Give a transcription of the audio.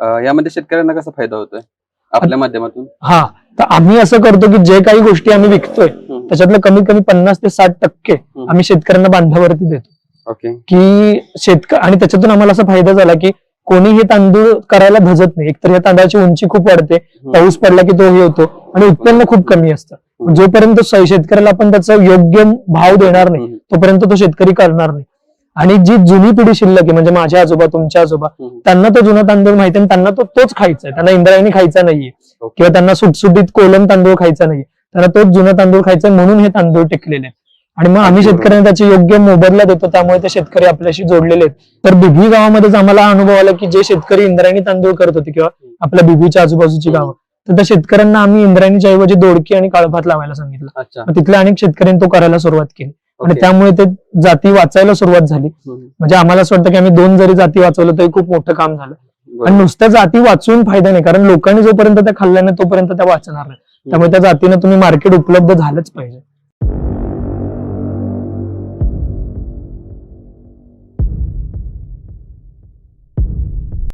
अं, यामध्ये शेतकऱ्यांना कसा फायदा होतोय? आपल्या माध्यमातून? हा तर आम्ही असं करतो की जे काही गोष्टी आम्ही विकतोय हम्म. त्याच्यातलं कमीत कमी पन्नास ते साठ टक्के हम्म. आम्ही शेतकऱ्यांना बांधावरती देतो. ओके. की शेतक आणि त्याच्यातून आम्हाला असा फायदा झाला की कोणी हे तांदूळ करायला धजत नाही. एकतर या तांदळाची उंची खूप वाढते पाऊस पडला की तो हे होतो आणि उत्पन्न खूप कमी असतं. जोपर्यंत स- शेतकऱ्याला आपण त्याचा योग्य भाव देणार नाही हम्म. तोपर्यंत तो शेतकरी करणार नाही. आणि जी जुनी पिढी शिल्लक आहे म्हणजे माझ्या आजोबा तुमच्या आजोबा. त्यांना तो जुना तांदूळ माहिती त्यांना तो तोच खायचा आहे. त्यांना इंद्रायणी खायचा नाहीये. किंवा त्यांना सुटसुटीत कोलम तांदूळ खायचा नाहीये. त्यांना तोच जुना तांदूळ खायचा म्हणून हे तांदूळ टिकलेले आणि मग आम्ही. शेतकऱ्यांना त्याचे योग्य मोबदला देतो त्यामुळे ते शेतकरी आपल्याशी जोडलेले आहेत. तर बिबी गावामध्येच आम्हाला अनुभव आला की जे शेतकरी इंद्रायणी तांदूळ करत होते किंवा आपल्या बिबीच्या आजूबाजूची गावं तर त्या शेतकऱ्यांना आम्ही इंद्रायणीच्या ऐवजी दोडकी आणि काळभात लावायला सांगितलं. तिथल्या अनेक शेतकऱ्यांनी तो करायला सुरुवात केली. आणि. त्यामुळे ते जाती वाचायला सुरुवात झाली. म्हणजे आम्हाला असं वाटतं की आम्ही दोन जरी जाती वाचवलं तरी खूप मोठं काम झालं. आणि नुसत्या जाती वाचवून फायदा नाही कारण लोकांनी जोपर्यंत त्या खाल्ल्या नाही तोपर्यंत त्या वाचणार नाही त्यामुळे त्या जातीनं तुम्ही मार्केट उपलब्ध झालंच पाहिजे